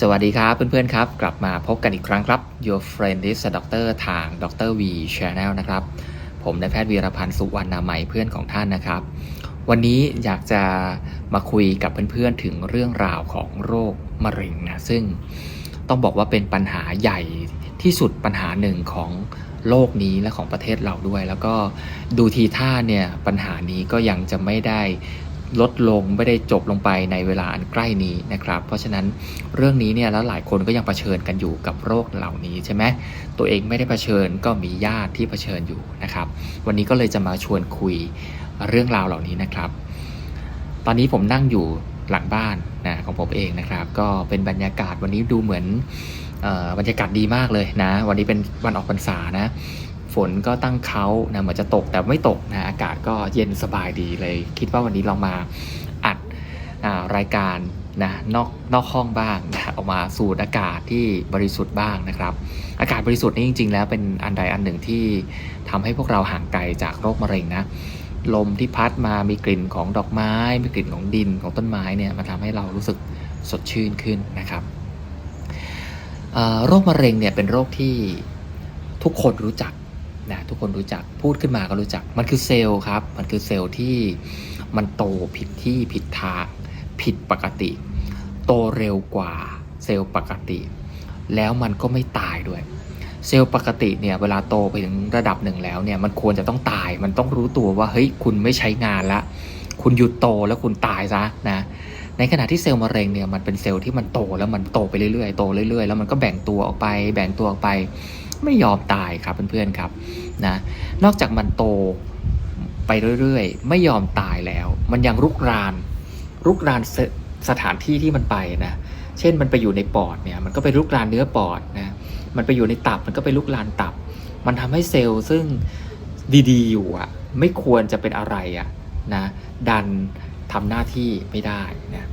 สวัสดีครับเพื่อนๆครับ กลับมาพบกันอีกครั้งครับ Your Friend is a Doctor ทาง Dr. V Channel นะครับ ผมนายแพทย์วีรพันธ์สุวรรณาใหม่เพื่อนของท่านนะครับ วันนี้อยากจะมาคุยกับเพื่อนๆถึงเรื่องราวของโรคมะเร็งนะซึ่งต้องบอกว่าเป็นปัญหาใหญ่ที่สุดปัญหาหนึ่งของโลกนี้และของประเทศเราด้วย แล้วก็ดูทีท่าเนี่ยปัญหานี้ก็ยังจะไม่ได้ ลดลงไม่ได้จบลงไปในเวลาอันใกล้นี้นะครับ เพราะฉะนั้นเรื่องนี้เนี่ยแล้วหลายคนก็ยังเผชิญกันอยู่กับโรคเหล่านี้ใช่ไหมตัวเองไม่ได้เผชิญก็มีญาติที่เผชิญอยู่นะครับ วันนี้ก็เลยจะมาชวนคุยเรื่องราวเหล่านี้นะครับ ตอนนี้ผมนั่งอยู่หลังบ้านนะของผมเองนะครับ ก็เป็นบรรยากาศวันนี้ดูเหมือนออบรรยากาศดีมากเลยนะ วันนี้เป็นวันออกพรรษานะ ฝนก็ตั้งเขานะเหมือนจะตกแต่ไม่ตกนะอากาศก็เย็นสบายดีเลย คิดว่าวันนี้เรามาอัดรายการนะนอกนอกห้องบ้างนะออกมาสูดอากาศที่บริสุทธิ์บ้างนะครับ อากาศบริสุทธิ์นี่จริง ๆ แล้วเป็นอันใดอันหนึ่งที่ทำให้พวกเราห่างไกลจากโรคมะเร็งนะลมที่พัดมามีกลิ่นของดอกไม้ มีกลิ่นของดินของต้นไม้เนี่ยมันทำให้เรารู้สึกสดชื่นขึ้นนะครับโรคมะเร็งเนี่ยเป็นโรคที่ทุกคนรู้จัก นะทุกคนรู้จักพูดขึ้นมาก็รู้จัก มันคือเซลล์ครับ มันคือเซลล์ที่มันโตผิดที่ผิดทางผิดปกติ โตเร็วกว่าเซลล์ปกติ แล้วมันก็ไม่ตายด้วย เซลล์ปกติเนี่ยเวลาโตไปถึงระดับหนึ่งแล้วเนี่ยมันควรจะต้องตายมันต้องรู้ตัวว่าเฮ้ยคุณไม่ใช้งานละคุณหยุดโตแล้วคุณตายซะนะในขณะที่เซลล์มะเร็งเนี่ยมันเป็นเซลล์ที่มันโตแล้วมันโตไปเรื่อยๆโตเรื่อยๆ แล้วมันก็แบ่งตัวออกไป แบ่งตัวออกไป ไม่ยอมตายครับเพื่อนๆครับนะนอกจากมันโตไปเรื่อยๆ ไม่ยอมตายแล้ว มันยังรุกรานรุกรานสสถานที่ที่มันไปนะเช่นมันไปอยู่ในปอดเนี่ยมันก็ไปรุกรานเนื้อปอดนะมันไปอยู่ในตับมันก็ไปลุกลานตับ มันทำให้เซลล์ซึ่งดีๆอยู่อะไม่ควรจะเป็นอะไรอะนะดันทำหน้าที่ไม่ได้นะ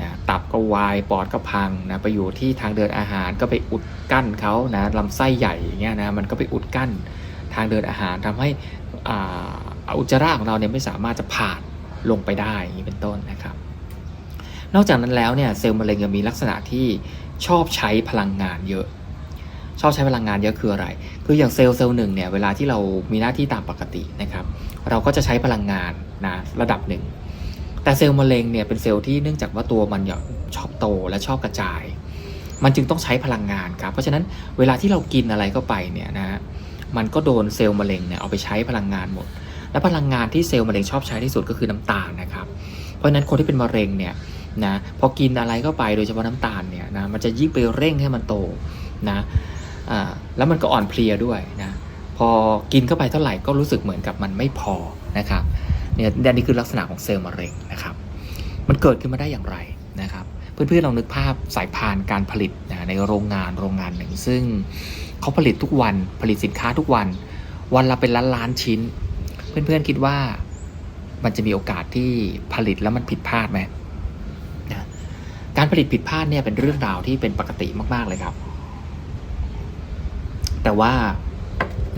นะตับก็วายปอดก็พังนะไปอยู่ที่ทางเดินอาหารก็ไปอุดกั้นเขานะลำไส้ใหญ่อย่างเงี้ยนะมันก็ไปอุดกั้นทางเดินอาหารทำให้อ่าอุจจาระของเราเนี่ยไม่สามารถจะผ่านลงไปได้อย่างนี้เป็นต้นนะครับ นอกจากนั้นแล้วเนี่ยเซลล์มะเร็งยังมีลักษณะที่ชอบใช้พลังงานเยอะ ชอบใช้พลังงานเยอะคืออะไร คืออย่างเซลล์เซลล์หนึ่งเนี่ยเวลาที่เรามีหน้าที่ตามปกตินะครับ เราก็จะใช้พลังงานนะระดับหนึ่ง แต่เซลล์มะเร็งเนี่ยเป็นเซลล์ที่เนื่องจากว่าตัวมันชอบโตและชอบกระจาย มันจึงต้องใช้พลังงานครับ เพราะฉะนั้นเวลาที่เรากินอะไรเข้าไปเนี่ยนะฮะมันก็โดนเซลล์มะเร็งเนี่ยเอาไปใช้พลังงานหมด และพลังงานที่เซลล์มะเร็งชอบใช้ที่สุดก็คือน้ำตาลนะครับ เพราะฉะนั้นคนที่เป็นมะเร็งเนี่ยนะพอกินอะไรเข้าไปโดยเฉพาะน้ำตาลเนี่ยนะมันจะยิ่งไปเร่งให้มันโตนะอ่าแล้วมันก็อ่อนเพลียด้วยนะพอกินเข้าไปเท่าไหร่ก็รู้สึกเหมือนกับมันไม่พอนะครับ เนี่ยอันนี้คือลักษณะของเซลล์มะเร็งนะครับ มันเกิดขึ้นมาได้อย่างไรนะครับ เพื่อนๆลองนึกภาพสายพานการผลิตนะในโรงงานโรงงานหนึ่ง ซึ่งเขาผลิตทุกวันผลิตสินค้าทุกวัน วันละเป็นล้านล้านชิ้น เพื่อนๆคิดว่ามันจะมีโอกาสที่ผลิตแล้วมันผิดพลาดไหมนะการผลิตผิดพลาดเนี่ยเป็นเรื่องราวที่เป็นปกติมากๆเลยครับ แต่ว่า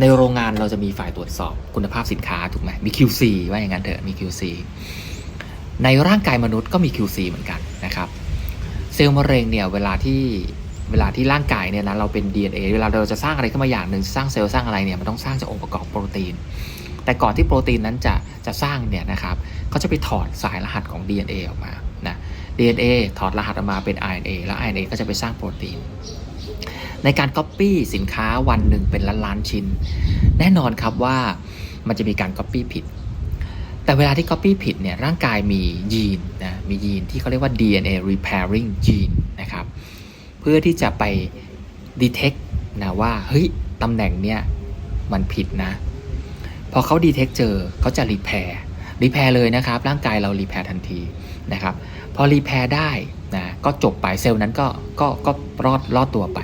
ในโรงงานเราจะมีฝ่ายตรวจสอบคุณภาพสินค้าถูกไหมมี QC ว่าอย่างนั้นเถอะมี QC ในร่างกายมนุษย์ก็มี QC เหมือนกันนะครับเซลล์มะเร็งเนี่ยเวลาที่เวลาที่ร่างกายเนี่ยนะเราเป็น DNA เวลาเราจะสร้างอะไรขึ้นมาอย่างหนึ่งสร้างเซลล์สร้างอะไรเนี่ยมันต้องสร้างจากองค์ประกอบโปรตีน แต่ก่อนที่โปรตีนนั้นจะจะสร้างเนี่ยนะครับเขาจะไปถอดสายรหัสของ DNA ออกมานะ DNA ถอดรหัสออกมาเป็น RNA แล้ว RNA ก็จะไปสร้างโปรตีน ในการ Copy สินค้าวันหนึ่งเป็นล้านล้านชิ้น แน่นอนครับว่ามันจะมีการ Copy ผิด แต่เวลาที่ Copy ผิดเนี่ยร่างกายมียีนนะมียีนที่เขาเรียกว่า DNA repairing gene นะครับ เพื่อที่จะไป detect นะว่าเฮ้ยตำแหน่งเนี่ยมันผิดนะ พอเขา detect เจอเขาจะ repair repair เลยนะครับ ร่างกายเรา repair ทันทีนะครับ พอ repair ได้นะก็จบไปเซลล์นั้นก็ก็ก็รอดรอดตัวไป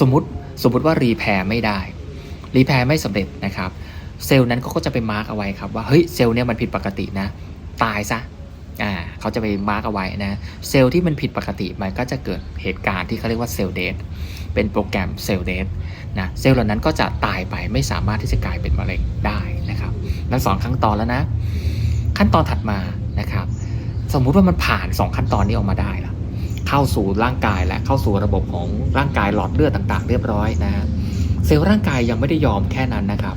สมมติสมมติว่า repair ไม่ได้ repair ไม่สำเร็จนะครับ เซลล์นั้นเขาก็จะไปมาร์กเอาไว้ครับว่าเฮ้ยเซลล์เนี่ยมันผิดปกตินะ ตายซะอ่าเขาจะไปมาร์กเอาไว้นะเซลล์ที่มันผิดปกติมันก็จะเกิดเหตุการณ์ที่เขาเรียกว่าเซลล์เดทเป็นโปรแกรมเซลล์เดทนะเซลล์เหล่านั้นก็จะตายไปไม่สามารถที่จะกลายเป็นมะเร็งได้นะครับนั่นสองขั้นตอนแล้วนะ ขั้นตอนถัดมานะครับ สมมุติว่ามันผ่าน 2 ขั้นตอนนี้ออกมาได้ล เข้าสู่ร่างกายและเข้าสู่ระบบของร่างกายหลอดเลือดต่างๆ เรียบร้อยนะฮะเซลล์ร่างกายยังไม่ได้ยอมแค่นั้นนะครับ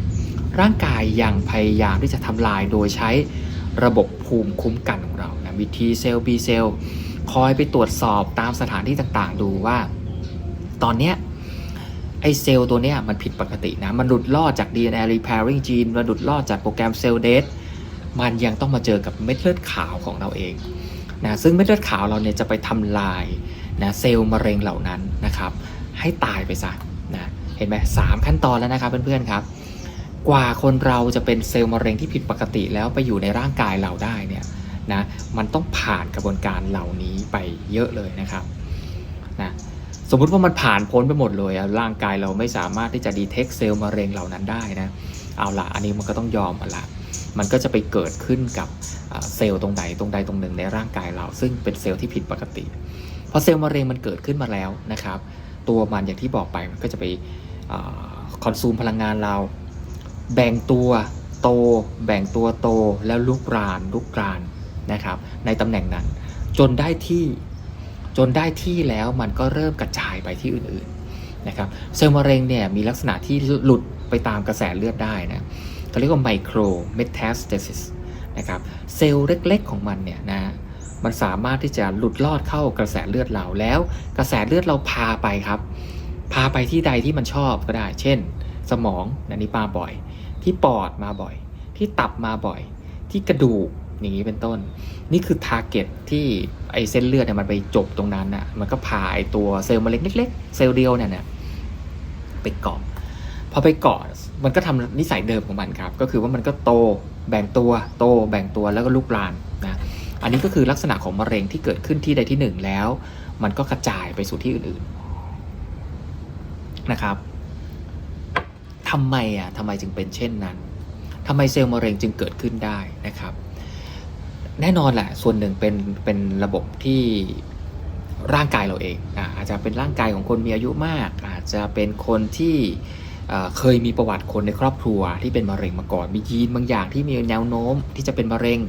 ร่างกายยังพยายามที่จะทำลายโดยใช้ระบบภูมิคุ้มกันของเรานะมีเซลล์ B เซลล์คอยไปตรวจสอบตามสถานที่ต่างๆ ดูว่า ตอนเนี้ยไอเซลล์ตัวเนี้ยมันผิดปกตินะ มันหลุดลอดจาก DNA repairing gene มันหลุดลอดจากโปรแกรมเซลล์เดทมันยังต้องมาเจอกับเม็ดเลือดขาวของเราเอง นะซึ่งเม็ดเลือดขาวเราเนี่ยจะไปทำลายนะเซลล์มะเร็งเหล่านั้นนะครับให้ตายไปซะนะเห็นไหมสามขั้นตอนแล้วนะครับเพื่อนๆครับ กว่าคนเราจะเป็นเซลล์มะเร็งที่ผิดปกติแล้วไปอยู่ในร่างกายเราได้เนี่ยนะมันต้องผ่านกระบวนการเหล่านี้ไปเยอะเลยนะครับนะสมมุติว่ามันผ่านพ้นไปหมดเลยร่างกายเราไม่สามารถที่จะดีเทคเซลล์มะเร็งเหล่านั้นได้นะเอาละอันนี้มันก็ต้องยอมมันละ มันก็จะไปเกิดขึ้นกับเซลล์ตรงไหนตรงใดตรงหนึ่งในร่างกายเรา ซึ่งเป็นเซลล์ที่ผิดปกติพอเซลล์มะเร็งมันเกิดขึ้นมาแล้วนะครับ ตัวมันอย่างที่บอกไปมันก็จะไปคอนซูมพลังงานเรา แบ่งตัวโต แบ่งตัวโตแล้วลุกรานลุกรานนะครับ ในตำแหน่งนั้น จนได้ที่จนได้ที่แล้วมันก็เริ่มกระจายไปที่อื่นๆนะครับเซลล์มะเร็งเนี่ยมีลักษณะที่หลุดไปตามกระแสเลือดได้นะ เขาเรียกว่าไมโครเมตาสเตซิสนะครับเซลล์เล็กๆของมันเนี่ยนะมันสามารถที่จะหลุดลอดเข้ากระแสเลือดเราแล้ว กระแสเลือดเราพาไปครับ พาไปที่ใดที่มันชอบก็ได้ เช่น สมองอันนี้มาบ่อย ที่ปอดมาบ่อย ที่ตับมาบ่อย ที่กระดูกอย่างนี้เป็นต้น นี่คือทาร์เก็ตที่ไอเส้นเลือดเนี่ยมันไปจบตรงนั้นน่ะมันก็พาไอตัวเซลล์มะเร็งเล็ก ๆ เซลล์เดียวเนี่ยเนี่ยไปเกาะพอไปเกาะ มันก็ทำนิสัยเดิมของมันครับ ก็คือว่ามันก็โตแบ่งตัวโตแบ่งตัวแล้วก็ลุกลามนะอันนี้ก็คือลักษณะของมะเร็งที่เกิดขึ้นที่ใดที่หนึ่งแล้ว มันก็กระจายไปสู่ที่อื่นๆนะครับทำไมอะทำไมจึงเป็นเช่นนั้นทำไมเซลล์มะเร็งจึงเกิดขึ้นได้นะครับ แน่นอนแหละส่วนหนึ่งเป็นเป็นระบบที่ร่างกายเราเองอาจจะเป็นร่างกายของคนมีอายุมาก อาจจะเป็นคนที่ เคยมีประวัติคนในครอบครัวที่เป็นมะเร็งมาก่อน มียีนบางอย่างที่มีแนวโน้มที่จะเป็นมะเร็ง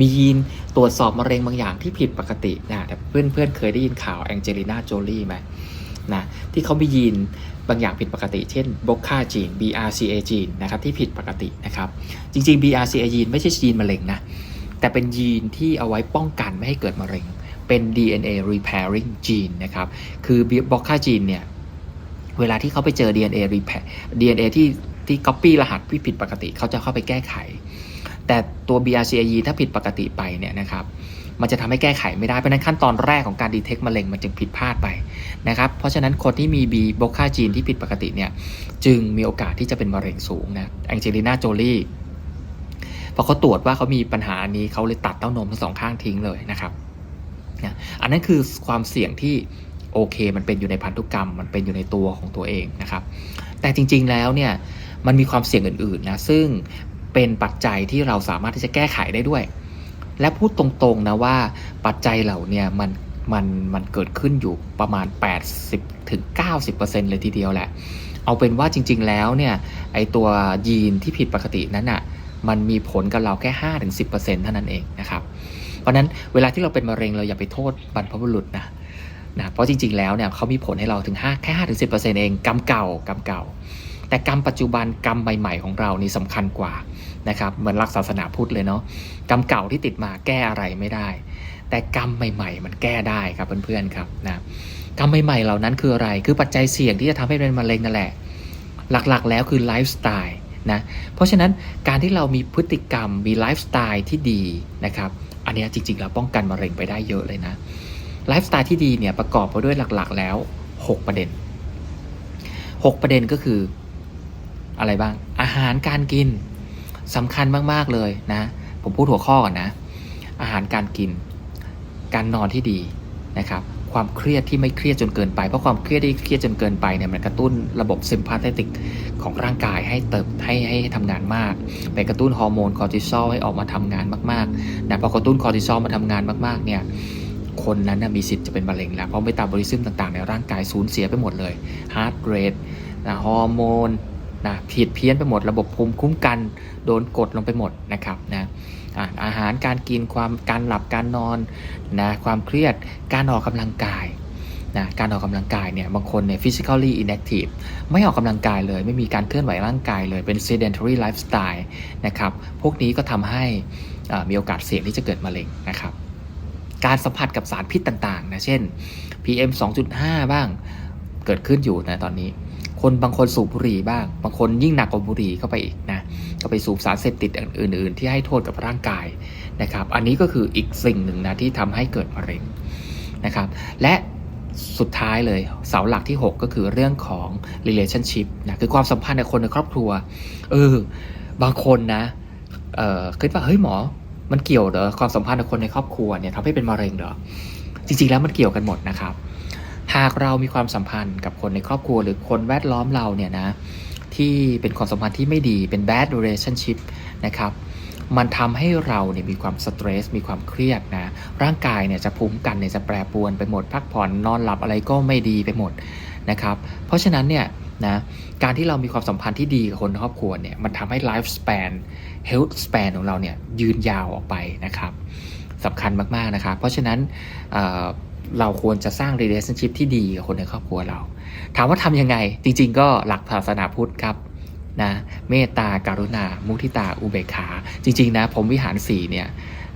มียีนตรวจสอบมะเร็งบางอย่างที่ผิดปกตินะแต่เพื่อนเพื่อนๆเคยได้ยินข่าวแองเจลิน่าโจลี่ไหมนะที่เขามียีนบางอย่างผิดปกติ เช่น BRCA จีน BRCA จีนนะครับที่ผิดปกตินะครับจริงๆ BRCA ยีนไม่ใช่ยีนมะเร็งนะแต่เป็นยีนที่เอาไว้ป้องกันไม่ให้เกิดมะเร็ง เป็น DNA repairing gene นะครับคือ BRCA จีนเนี่ย เวลาที่เขาไปเจอ DNA repair DNA ที่ที่ copy รหัสที่ผิดปกติ เขาจะเข้าไปแก้ไข แต่ตัว BRCA ยีนถ้าผิดปกติไปเนี่ยนะครับมันจะทำให้แก้ไขไม่ได้ เพราะนั้นขั้นตอนแรกของการดีเทคมะเร็งมันจึงผิดพลาดไปนะครับ เพราะฉะนั้นคนที่มี B บล็อกค่าจีนที่ผิดปกติเนี่ยจึงมีโอกาสที่จะเป็นมะเร็งสูงนะแองเจลิน่าโจลี่พอเขาตรวจว่าเขามีปัญหานี้เขาเลยตัดเต้านมทั้งสองข้างทิ้งเลยนะครับนะอันนั้นคือความเสี่ยงที่ โอเค มันเป็นอยู่ในพันธุกรรม มันเป็นอยู่ในตัวของตัวเองนะครับ แต่จริงๆแล้วเนี่ยมันมีความเสี่ยงอื่นๆนะซึ่งเป็นปัจจัยที่เราสามารถที่จะแก้ไขได้ด้วย และพูดตรงๆนะว่าปัจจัยเหล่านี่ยมันมันมันเกิดขึ้นอยู่ประมาณ 80ถึง90%เลยทีเดียวแหละ เอาเป็นว่าจริง ๆ แล้วเนี่ยไอตัวยีนที่ผิดปกตินั้นอะมันมีผลกับเราแค่5ถึง10%เท่านั้นเองนะครับ เพราะนั้นเวลาที่เราเป็นมะเร็งเราอย่าไปโทษบรรพบุรุษนะ นะเพราะจริงๆแล้วเนี่ยเขามีผลให้เราถึง5แค่5ถึง10%เองกรรมเก่ากรรมเก่า แต่กรรมปัจจุบันกรรมใหม่ ๆ ของเรานี่สำคัญกว่านะครับเหมือนหลักศาสนาพุทธเลยเนาะกรรมเก่าที่ติดมาแก้อะไรไม่ได้ แต่กรรมใหม่ ๆ มันแก้ได้ครับเพื่อนๆครับนะกรรมใหม่ๆเหล่านั้นคืออะไรคือปัจจัยเสี่ยงที่จะทำให้เป็นมะเร็งนั่นแหละ หลักๆ แล้วคือไลฟ์สไตล์นะเพราะฉะนั้นการที่เรามีพฤติกรรมมีไลฟ์สไตล์ที่ดีนะครับอันนี้จริงๆเราป้องกันมะเร็งไปได้เยอะเลยนะ ไลฟ์สไตล์ที่ดีเนี่ยประกอบไปด้วยหลักๆ แล้ว 6 ประเด็น 6 ประเด็นก็คืออะไรบ้าง อาหารการกินสำคัญมากๆเลยนะ ผมพูดหัวข้อก่อนนะ อาหารการกิน การนอนที่ดีนะครับ ความเครียดที่ไม่เครียดจนเกินไป เพราะความเครียดที่เครียดจนเกินไปเนี่ยมันกระตุ้นระบบซิมพาเทติกของร่างกายให้เติบให้ให้ทำงานมาก ไปกระตุ้นฮอร์โมนคอร์ติซอลให้ออกมาทำงานมากๆนะพอกระตุ้นคอร์ติซอลมาทำงานมากๆเนี่ย คนนั้นนะมีสิทธิ์จะเป็นมะเร็งแล้วเพราะเมตาบอลิซึมต่างๆ ในร่างกายสูญเสียไปหมดเลยฮาร์ดเรทนะฮอร์โมนนะผิดเพี้ยนไปหมดระบบภูมิคุ้มกัน โดนกดลงไปหมดนะครับนะอาหารการกินความการหลับการนอนนะความเครียดการออกกำลังกายนะการออกกำลังกายเนี่ยบางคนเนี่ย physically inactive ไม่ออกกำลังกายเลย ไม่มีการเคลื่อนไหวร่างกายเลยเป็น sedentary lifestyle นะครับ พวกนี้ก็ทำให้มีโอกาสเสี่ยงที่จะเกิดมะเร็งนะครับ การสัมผัสกับสารพิษต่างๆนะเช่น PM 2.5 บ้างเกิดขึ้นอยู่นะตอนนี้ คนบางคนสูบบุหรี่บ้าง บางคนยิ่งหนักกว่าบุหรี่เข้าไปอีกนะก็ไปสูบสารเสพติดอื่น ๆ ที่ให้โทษกับร่างกายนะครับ อันนี้ก็คืออีกสิ่งหนึ่งนะที่ทำให้เกิดมะเร็งนะครับ และสุดท้ายเลยเสาหลักที่ 6 ก็คือเรื่องของ relationship นะคือความสัมพันธ์ในคนในครอบครัวเออบางคนนะเออคิดว่าเฮ้ยหมอ มันเกี่ยวเหรอความสัมพันธ์กับคนในครอบครัวเนี่ยทำให้เป็นมะเร็งเหรอจริงๆแล้วมันเกี่ยวกันหมดนะครับ หากเรามีความสัมพันธ์กับคนในครอบครัว หรือคนแวดล้อมเราเนี่ยนะที่เป็นความสัมพันธ์ที่ไม่ดีเป็น bad relationship นะครับมันทำให้เราเนี่ยมีความสเตรสมีความเครียดนะ ร่างกายเนี่ยจะภูมิคุ้มกันเนี่ยจะแปรปรวนไปหมด พักผ่อนนอนหลับอะไรก็ไม่ดีไปหมดนะครับ เพราะฉะนั้นเนี่ยนะการที่เรามีความสัมพันธ์ที่ดีกับคนในครอบครัวเนี่ยมันทำให้ life span health span ของเราเนี่ยยืนยาวออกไปนะครับสำคัญมากๆนะครับ เพราะฉะนั้นเเราควรจะสร้าง relationship ที่ดีกับคนในครอบครัวเรา ถามว่าทำยังไง จริง ๆ ก็หลักศาสนาพุทธครับนะเมตตาการุณา มุทิตา อุเบกขา จริง ๆ นะผมวิหารสี่เนี่ย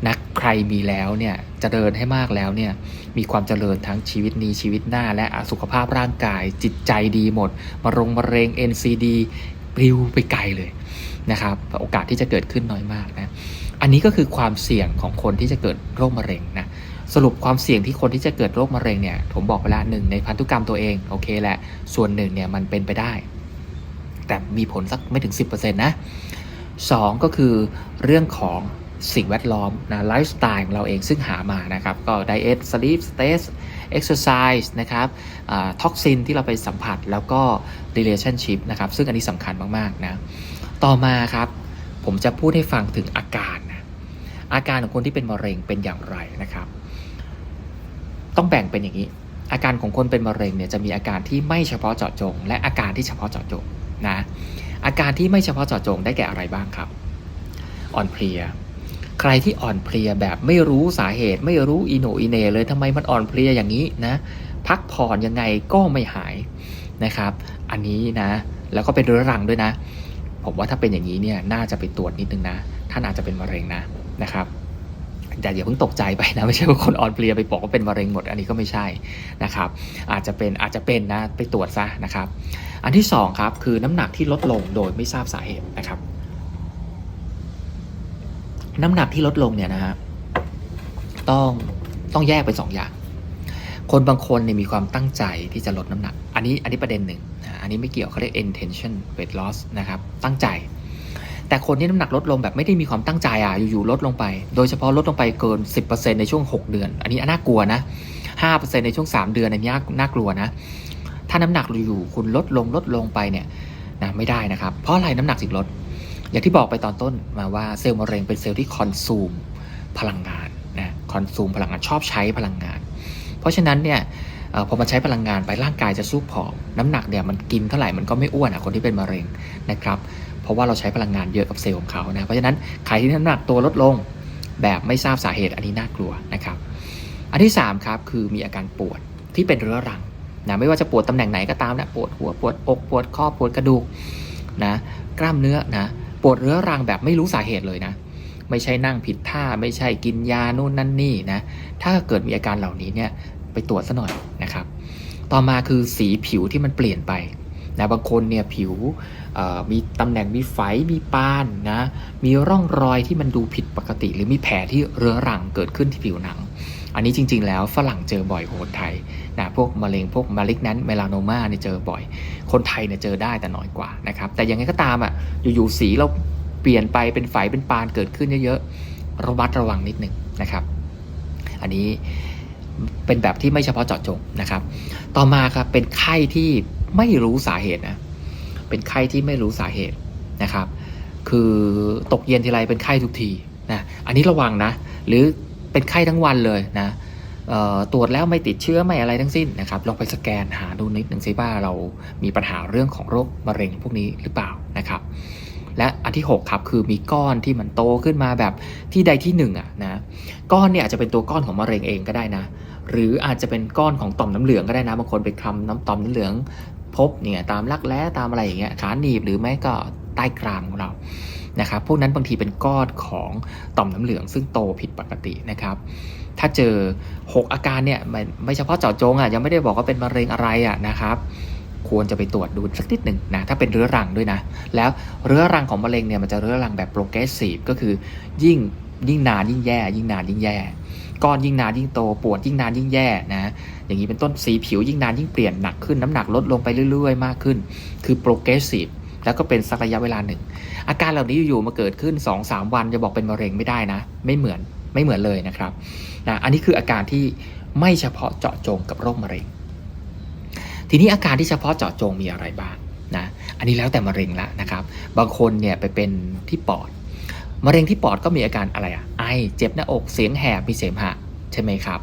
นะใครมีแล้วเนี่ยจะเดินให้มากแล้วเนี่ยมีความเจริญทั้งชีวิตนี้ชีวิตหน้า และสุขภาพร่างกายจิตใจดีหมดมะรงมะเร็ง NCD ปลิวไปไกลเลย นะครับโอกาสที่จะเกิดขึ้นน้อยมากนะอันนี้ก็คือความเสี่ยงของคนที่จะเกิดโรคมะเร็งนะสรุปความเสี่ยงที่คนที่จะเกิดโรคมะเร็งเนี่ยผมบอกไปแล้วหนึ่งในพันธุกรรมตัวเองโอเคแหละส่วนหนึ่งเนี่ยมันเป็นไปได้ แต่มีผลสักไม่ถึง 10%นะสองก็คือเรื่องของสิ่งแวดล้อมนะไลฟ์สไตล์ของเราเองซึ่งหามานะครับ ก็ไดเอทสลีปสเตสเอ็กซ์ไซส์นะครับท็อกซินที่เราไปสัมผัสแล้วก็ relationship นะครับ ซึ่งอันนี้สำคัญมาก ๆ นะ ต่อมาครับ ผมจะพูดให้ฟังถึงอาการนะอาการของคนที่เป็นมะเร็งเป็นอย่างไรนะครับ ต้องแบ่งเป็นอย่างนี้ อาการของคนเป็นมะเร็งเนี่ยจะมีอาการที่ไม่เฉพาะเจาะจง และอาการที่เฉพาะเจาะจงนะอาการที่ไม่เฉพาะเจาะจงได้แก่อะไรบ้างครับ อ่อนเพลีย ใครที่อ่อนเพลียแบบไม่รู้สาเหตุ ไม่รู้อีโนอีเนเลยทำไมมันอ่อนเพลียอย่างนี้นะพักผ่อนยังไงก็ไม่หายนะครับ อันนี้นะ แล้วก็เป็นเรื้อรังด้วยนะ ผมว่าถ้าเป็นอย่างนี้เนี่ยน่าจะไปตรวจนิดนึงนะ ท่านอาจจะเป็นมะเร็งนะนะครับแต่อย่าเพิ่งตกใจไปนะไม่ใช่ว่าคนอ่อนเพลียไปบอกว่าเป็นมะเร็งหมดอันนี้ก็ไม่ใช่นะครับ อาจจะเป็นอาจจะเป็นนะไปตรวจซะนะครับ อันที่สองครับคือน้ำหนักที่ลดลงโดยไม่ทราบสาเหตุนะครับ น้ำหนักที่ลดลงเนี่ยนะฮะต้องต้องแยกเป็นสองอย่าง คนบางคนเนี่ยมีความตั้งใจที่จะลดน้ำหนัก อันนี้อันนี้ประเด็นหนึ่งันนี้ไม่เกี่ยวเขาเรียก intention weight loss นะครับ ตั้งใจ แต่คนที่น้ำหนักลดลงแบบไม่ได้มีความตั้งใจอะอยู่ๆลดลงไป โดยเฉพาะลดลงไปเกิน 10%ในช่วง 6 เดือน อันนี้น่ากลัวนะ5%ในช่วง 3 เดือนอันนี้น่ากลัวนะ ถ้าน้ำหนักอยู่คุณลดลงลดลงไปเนี่ยนะไม่ได้นะครับ เพราะอะไรน้ำหนักถึงลด อย่างที่บอกไปตอนต้นมาว่าเซลล์มะเร็งเป็นเซลล์ที่คอนซูมพลังงานนะคอนซูมพลังงานชอบใช้พลังงาน เพราะฉะนั้นเนี่ย พอมันใช้พลังงานไปร่างกายจะสู้ผอมน้ำหนักเนี่ยมันกินเท่าไหร่มันก็ไม่อ้วนอะคนที่เป็นมะเร็งนะครับเพราะว่าเราใช้พลังงานเยอะกับเซลล์ของเขานะเพราะฉะนั้นใครที่น้ำหนักตัวลดลงแบบไม่ทราบสาเหตุอันนี้น่ากลัวนะครับอันที่3ครับคือมีอาการปวดที่เป็นเรื้อรังนะไม่ว่าจะปวดตำแหน่งไหนก็ตามนะปวดหัวปวดอกปวดข้อปวดกระดูกนะกล้ามเนื้อนะปวดเรื้อรังแบบไม่รู้สาเหตุเลยนะไม่ใช่นั่งผิดท่าไม่ใช่กินยานู่นนั่นนี่นะถ้าเกิดมีอาการเหล่านี้เนี่ย ไปตรวจซะหน่อยนะครับ ต่อมาคือสีผิวที่มันเปลี่ยนไปนะบางคนเนี่ยผิวมีตำแหน่งมีไฝมีปานนะมีร่องรอยที่มันดูผิดปกติ หรือมีแผลที่เรื้อรังเกิดขึ้นที่ผิวหนัง อันนี้จริง ๆ แล้วฝรั่งเจอบ่อยกว่าคนไทยนะพวกมะเร็งพวกมาลิกนั้นเมลานโนมาเนี่ยเจอบ่อย คนไทยเนี่ยเจอได้แต่น้อยกว่านะครับแต่ยังไงก็ตามอะอยู่ๆสีเราเปลี่ยนไปเป็นไฝเป็นปานเกิดขึ้นเยอะๆระมัดระวังนิดหนึ่งนะครับ อันนี้ เป็นแบบที่ไม่เฉพาะเจาะจงนะครับ ต่อมาครับเป็นไข้ที่ไม่รู้สาเหตุนะ เป็นไข้ที่ไม่รู้สาเหตุนะครับ คือตกเย็นทีไรเป็นไข้ทุกทีนะอันนี้ระวังนะ หรือเป็นไข้ทั้งวันเลยนะตรวจแล้วไม่ติดเชื้อไม่อะไรทั้งสิ้นนะครับลองไปสแกนหาดูนิดหนึ่งซิว่าเรามีปัญหาเรื่องของโรคมะเร็งพวกนี้หรือเปล่านะครับ และอันที่หกครับคือมีก้อนที่มันโตขึ้นมาแบบที่ใดที่หนึ่งอะนะก้อนเนี่ยอาจจะเป็นตัวก้อนของมะเร็งเองก็ได้นะ หรืออาจจะเป็นก้อนของต่อมน้ำเหลืองก็ได้นะบางคนไปคลำน้ำต่อมน้ำเหลือง พบเนี่ยตามรักแร้ตามอะไรอย่างเงี้ยขาหนีบหรือไม่ก็ใต้กรามของเรานะครับพวกนั้นบางทีเป็นก้อนของต่อมน้ำเหลือง ซึ่งโตผิดปกตินะครับ ถ้าเจอ 6 อาการเนี่ยไม่เฉพาะเจาะจงอะยังไม่ได้บอกว่าเป็นมะเร็งอะไรอะนะครับควรจะไปตรวจดูสักนิดหนึ่งนะถ้าเป็นเรื้อรังด้วยนะ แล้วเรื้อรังของมะเร็งเนี่ยมันจะเรื้อรังแบบ progressive ก็คือยิ่ง ยิ่งนานยิ่งแย่ ยิ่งนานยิ่งแย่ ก้อนยิ่งนานยิ่งโตปวดยิ่งนานยิ่งแย่นะอย่างนี้เป็นต้นสีผิวยิ่งนานยิ่งเปลี่ยนหนักขึ้นน้ำหนักลดลงไปเรื่อยๆ มากขึ้น คือ progressive แล้วก็เป็นสักระยะเวลาหนึ่ง อาการเหล่านี้อยู่ๆมาเกิดขึ้น 2-3 วันจะบอกเป็นมะเร็งไม่ได้นะ ไม่เหมือนไม่เหมือนเลยนะครับนะอันนี้คืออาการที่ไม่เฉพาะเจาะจงกับโรคมะเร็ง ทีนี้อาการที่เฉพาะเจาะจงมีอะไรบ้างนะอันนี้แล้วแต่มะเร็งละนะครับ บางคนเนี่ยไปเป็นที่ปอด มะเร็งที่ปอดก็มีอาการอะไรอะไอเจ็บหน้าอกเสียงแหบมีเสมหะใช่ไหมครับ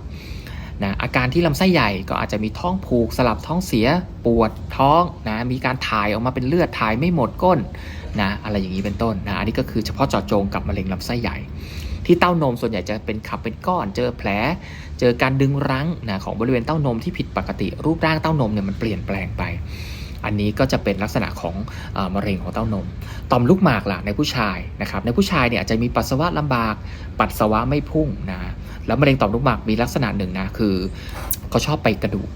นะอาการที่ลำไส้ใหญ่ก็อาจจะมีท้องผูกสลับท้องเสียปวดท้องนะมีการถ่ายออกมาเป็นเลือดถ่ายไม่หมดก้นนะอะไรอย่างนี้เป็นต้นนะอันนี้ก็คือเฉพาะเจาะจงกับมะเร็งลำไส้ใหญ่ ที่เต้านมส่วนใหญ่จะเป็นขับเป็นก้อน เจอแผล เจอการดึงรั้งนะของบริเวณเต้านมที่ผิดปกติ รูปร่างเต้านมเนี่ยมันเปลี่ยนแปลงไป อันนี้ก็จะเป็นลักษณะของอมะเร็งของเต้านม ต่อมลูกหมากล่ะในผู้ชายนะครับ ในผู้ชายเนี่ยอาจจะมีปัสสาวะลำบาก ปัสสาวะไม่พุ่งนะ แล้วมะเร็งต่อมลูกหมากมีลักษณะหนึ่งนะคือเขาชอบไปกระดูก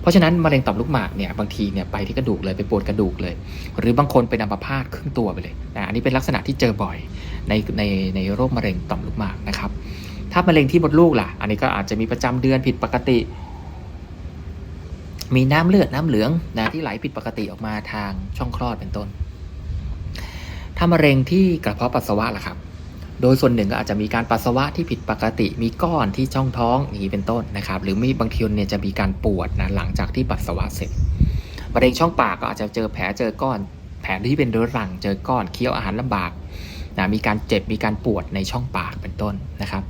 เพราะฉะนั้นมะเร็งต่อมลูกหมากเนี่ยบางทีเนี่ยไปที่กระดูกเลยไปปวดกระดูกเลย หรือบางคนเป็นอัมพาตครึ่งตัวไปเลยนะอันนี้เป็นลักษณะที่เจอบ่อยในในในโรคมะเร็งต่อมลูกหมากนะครับถ้ามะเร็งที่มดลูกล่ะ อันนี้ก็อาจจะมีประจำเดือนผิดปกติ มีน้ำเลือดน้ำเหลืองนะที่ไหลผิดปกติออกมาทางช่องคลอดเป็นต้น ถ้ามะเร็งที่กระเพาะปัสสาวะล่ะครับ โดยส่วนหนึ่งก็อาจจะมีการปัสสาวะที่ผิดปกติ มีก้อนที่ช่องท้องอย่างนี้เป็นต้นนะครับ หรือมีบางทีเนี่ยจะมีการปวดนะหลังจากที่ปัสสาวะเสร็จมะเร็งช่องปากก็อาจจะเจอแผลเจอก้อน แผลที่เป็นเรื้อรัง เจอก้อนเคี้ยวอาหารลำบาก นะมีการเจ็บมีการปวดในช่องปากเป็นต้นนะครับ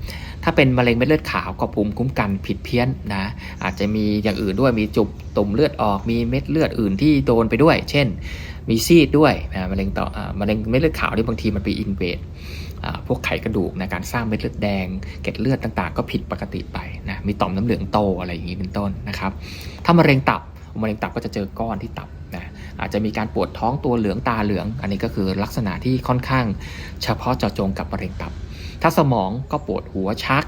ถ้าเป็นมะเร็งเม็ดเลือดขาวก็ภูมิคุ้มกันผิดเพี้ยนนะอาจจะมีอย่างอื่นด้วยมีจุบตุ่มเลือดออกมีเม็ดเลือดอื่นที่โดนไปด้วย เช่น มีซีดด้วยนะมะเร็งต่อมะเร็งเม็ดเลือดขาวที่บางทีมันไปอินเวดพวกไขกระดูกนะการสร้างเม็ดเลือดแดงเกล็ดเลือดต่างๆ ก็ผิดปกติไปนะมีต่อมน้ำเหลืองโตอะไรอย่างนี้เป็นต้นนะครับ ถ้ามะเร็งตับมะเร็งตับก็จะเจอก้อนที่ตับ อาจจะมีการปวดท้องตัวเหลืองตาเหลือง อันนี้ก็คือลักษณะที่ค่อนข้างเฉพาะเจาะจงกับมะเร็งตับ ถ้าสมองก็ปวดหัวชัก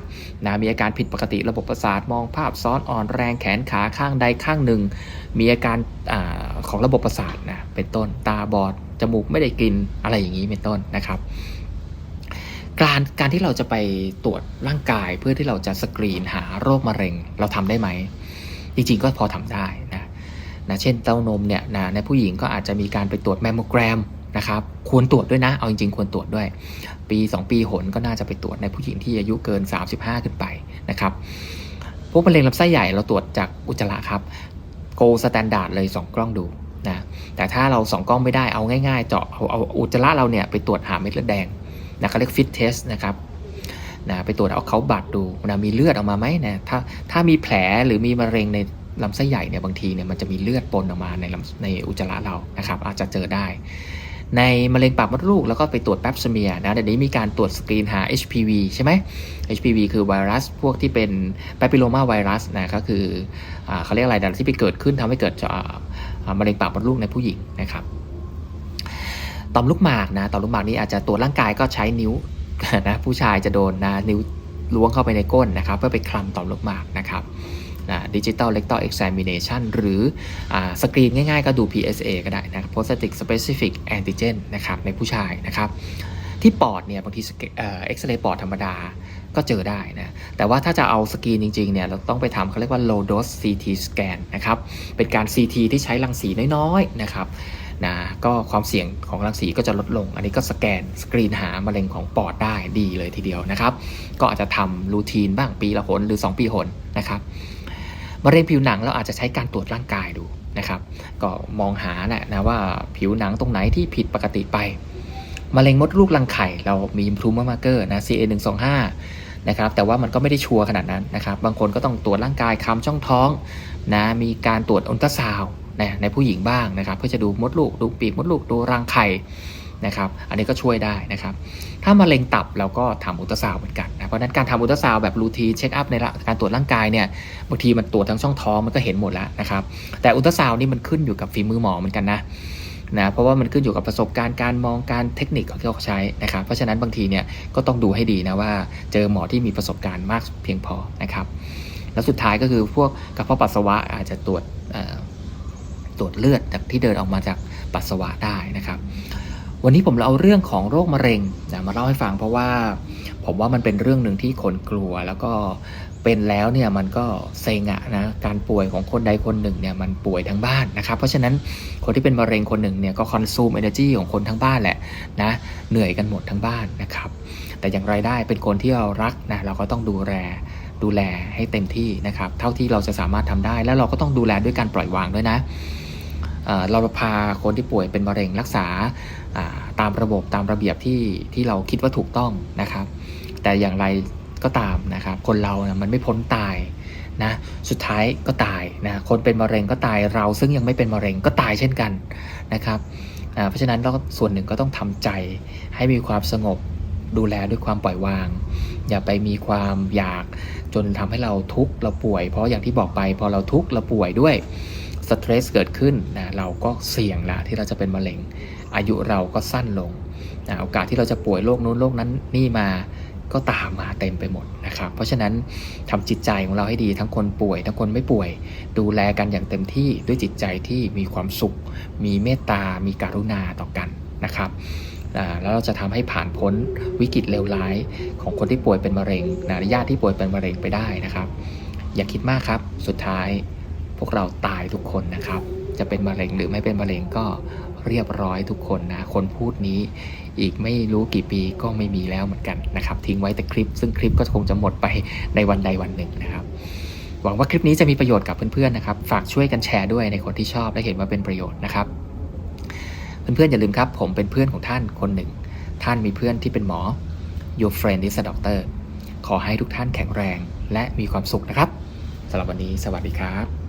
นะมีอาการผิดปกติระบบประสาทมองภาพซ้อนอ่อนแรงแขนขาข้างใดข้างหนึ่ง มีอาการอาของระบบประสาทนะเป็นต้นตาบอดจมูกไม่ได้กลินอะไรอย่างนี้เป็นต้นนะครับการการที่เราจะไปตรวจร่างกายเพื่อที่เราจะสกรีนหาโรคมะเร็ง เราทำได้ไหม จริงๆก็พอทำได้ นะเช่นเต้านมเนี่ยนะในผู้หญิงก็อาจจะมีการไปตรวจแมมโมแกรมนะครับควรตรวจด้วยนะ เอาจริงๆ ควรตรวจด้วย ปี 2 ปีหนก็น่าจะไปตรวจในผู้หญิงที่อายุเกิน 35 ขึ้นไปนะครับพวกมะเร็งลำไส้ใหญ่เราตรวจจากอุจจาระครับโกสแตนดาร์ดเลย 2 กล้องดูนะแต่ถ้าเรา2กล้องไม่ได้เอาง่ายๆ เจาะเอาเอาอุจจาระเราเนี่ยไปตรวจหาเม็ดเลือดแดงนะเขาเรียกฟิตเทสนะครับนะไปตรวจเอาเขาบัตรดูนะมีเลือดออกมาไหมนะถ้าถ้ามีแผลหรือมีมะเร็งใน ลำไส้ใหญ่เนี่ยบางทีเนี่ยมันจะมีเลือดปนออกมาในลำในอุจจาระเรานะครับ อาจจะเจอได้ ในมะเร็งปากมดลูกแล้วก็ไปตรวจแปปสเมียนะเดี๋ยวนี้มีการตรวจสกรีนหา HPV ใช่ไหม HPV คือไวรัสพวกที่เป็น papilloma ไวรัสนะก็คืออเขาเรียกอะไรนะที่ไปเกิดขึ้นทำให้เกิดอ่าอ่ามะเร็งปากมดลูกในผู้หญิงนะครับต่อมลูกหมากนะต่อมลูกหมากนี้อาจจะตรวจร่างกายก็ใช้นิ้วนะผู้ชายจะโดนนะนิ้วล้วงเข้าไปในก้นนะครับ เพื่อไปคลำต่อมลูกหมากนะครับ ดิจิตอลเ rectal examination หรืออสกรีนง่ายๆ ก็ดู PSA ก็ได้นะครับ prostate specific antigen นะครับในผู้ชายนะครับ ที่ปอดเนี่ยบางทีเกเอ็กซเรย์ปอดธรรมดาก็เจอได้นะ แต่ว่าถ้าจะเอาสกรีนจริงๆเนี่ยเราต้องไปทำเขาเรียกว่า low dose CT scan นะครับ เป็นการ CT ที่ใช้รังสีน้อยๆนะครับนะก็ความเสี่ยงของรังสีก็จะลดลง อันนี้ก็สแกนสกรีนหามะเร็งของปอดได้ดีเลยทีเดียวนะครับ ก็อาจจะทำรูทีนบ้างปีละหนหรือ 2 ปีหนนะครับ มะเร็งผิวหนังเราอาจจะใช้การตรวจร่างกายดูนะครับ ก็มองหาแหละนะว่าผิวหนังตรงไหนที่ผิดปกติไปมะเร็งมดลูกรังไข่เรามีทูมมาร์เกอร์นะ CA 1 2 5นะครับแต่ว่ามันก็ไม่ได้ชัวร์ขนาดนั้นนะครับ บางคนก็ต้องตรวจร่างกายคำช่องท้องนะมีการตรวจอุลตราซาวน์นะในผู้หญิงบ้างนะครับ เพื่อจะดูมดลูกดูปีกมดลูกดูรังไข่ นะครับ อันนี้ก็ช่วยได้นะครับ ถ้ามะเร็งตับเราก็ทำอุลตราซาวด์เหมือนกันนะ เพราะฉะนั้นการทำอุลตราซาวด์แบบรูทีนเช็คอัพในการตรวจร่างกายเนี่ย บางทีมันตรวจทั้งช่องท้องมันก็เห็นหมดแล้วนะครับ แต่อุลตราซาวด์นี่มันขึ้นอยู่กับฝีมือหมอเหมือนกันนะนะเพราะว่ามันขึ้นอยู่กับประสบการณ์การมองการเทคนิคของที่เขาใช้นะครับ เพราะฉะนั้นบางทีเนี่ยก็ต้องดูให้ดีนะว่าเจอหมอที่มีประสบการณ์มากเพียงพอนะครับ แล้วสุดท้ายก็คือพวกกระเพาะปัสสาวะอาจจะตรวจตรวจเลือดจากที่เดินออกมาจากปัสสาวะได้นะครับ วันนี้ผมเเอาเรื่องของโรคมะเร็งนะมาเล่าให้ฟังเพราะว่าผมว่ามันเป็นเรื่องหนึ่งที่คนกลัว แล้วก็เป็นแล้วเนี่ยมันก็เซ็งอะนะการป่วยของคนใดคนหนึ่งเนี่ยมันป่วยทั้งบ้านนะครับ เพราะฉะนั้นคนที่เป็นมะเร็งคนหนึ่งเนี่ยก็คอนซูมเอเนอร์จีของคนทั้งบ้านแหละนะเหนื่อยกันหมดทั้งบ้านนะครับ แต่อย่างไรได้เป็นคนที่เรารักนะเราก็ต้องดูแลดูแลให้เต็มที่นะครับ เท่าที่เราจะสามารถทำได้ แล้วเราก็ต้องดูแลด้วยการปล่อยวางด้วยนะเเราพาคนที่ป่วยเป็นมะเร็งรักษา ตามระบบตามระเบียบที่ที่เราคิดว่าถูกต้องนะครับ แต่อย่างไรก็ตามนะครับ คนเรานะมันไม่พ้นตายนะสุดท้ายก็ตายนะคนเป็นมะเร็งก็ตายเราซึ่งยังไม่เป็นมะเร็งก็ตายเช่นกันนะครับเพราะฉะนั้นเราส่วนหนึ่งก็ต้องทำใจให้มีความสงบดูแลด้วยความปล่อยวาง อย่าไปมีความอยากจนทำให้เราทุกข์เราป่วย เพราะอย่างที่บอกไปพอเราทุกข์เราป่วยด้วยสเตรสเกิดขึ้นนะเราก็เสี่ยงละที่เราจะเป็นมะเร็ง อายุเราก็สั้นลงนะโอกาสที่เราจะป่วยโรคนู้นโรคนั้นนี่มาก็ตามมาเต็มไปหมดนะครับ เพราะฉะนั้นทำจิตใจของเราให้ดีทั้งคนป่วย ทั้งคนไม่ป่วย ดูแลกันอย่างเต็มที่ด้วยจิตใจที่มีความสุข มีเมตตา มีการุณาต่อกันนะครับแล้วเราจะทำให้ผ่านพ้นวิกฤตเลวร้ายของคนที่ป่วยเป็นมะเร็งนะญาติที่ป่วยเป็นมะเร็งไปได้นะครับ อย่าคิดมากครับ สุดท้ายพวกเราตายทุกคนนะครับ จะเป็นมะเร็งหรือไม่เป็นมะเร็งก็ เรียบร้อยทุกคนนะ คนพูดนี้อีกไม่รู้กี่ปีก็ไม่มีแล้วเหมือนกันนะครับ ทิ้งไว้แต่คลิป ซึ่งคลิปก็คงจะหมดไปในวันใดวันหนึ่งนะครับหวังว่าคลิปนี้จะมีประโยชน์กับเพื่อนๆนะครับ ฝากช่วยกันแชร์ด้วยในคนที่ชอบและเห็นว่าเป็นประโยชน์นะครับ เพื่อนๆอย่าลืมครับ ผมเป็นเพื่อนของท่านคนหนึ่ง ท่านมีเพื่อนที่เป็นหมอ Your friend is a doctor ขอให้ทุกท่านแข็งแรงและมีความสุขนะครับสำหรับวันนี้สวัสดีครับ